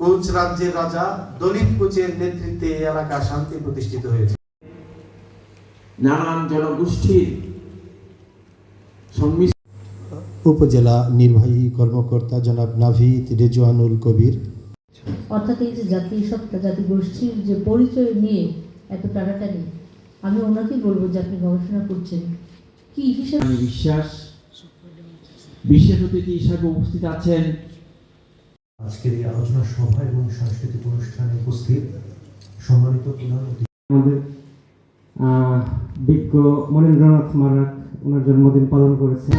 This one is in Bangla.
কোচ রাজ্যের রাজা দলিত কোচের নেতৃত্বে এই এলাকা শান্তি প্রতিষ্ঠিত হয়েছে। নানান জনগোষ্ঠীর উপজেলা নির্বাহী কর্মকর্তা জনাব নাভিদ রেজওয়ানুল কবির। অর্থাৎ এই যে জাতি সত্তা জাতি গোষ্ঠীর যে পরিচয় নিয়ে এত টানাটানি আমি ওনাকে বলব যে আপনি গবেষণা করছেন। কি হিসাবে বিশ্বাস বিশেষ অতিথি হিসাবে উপস্থিত আছেন? আজকের এই আলোচনা সভা এবং সাংস্কৃতিক অনুষ্ঠানে উপস্থিত সম্মানিত প্রধান আমাদের বিজ্ঞ মনীন্দ্রনাথ মারাক, ওনার জন্মদিন পালন করেছে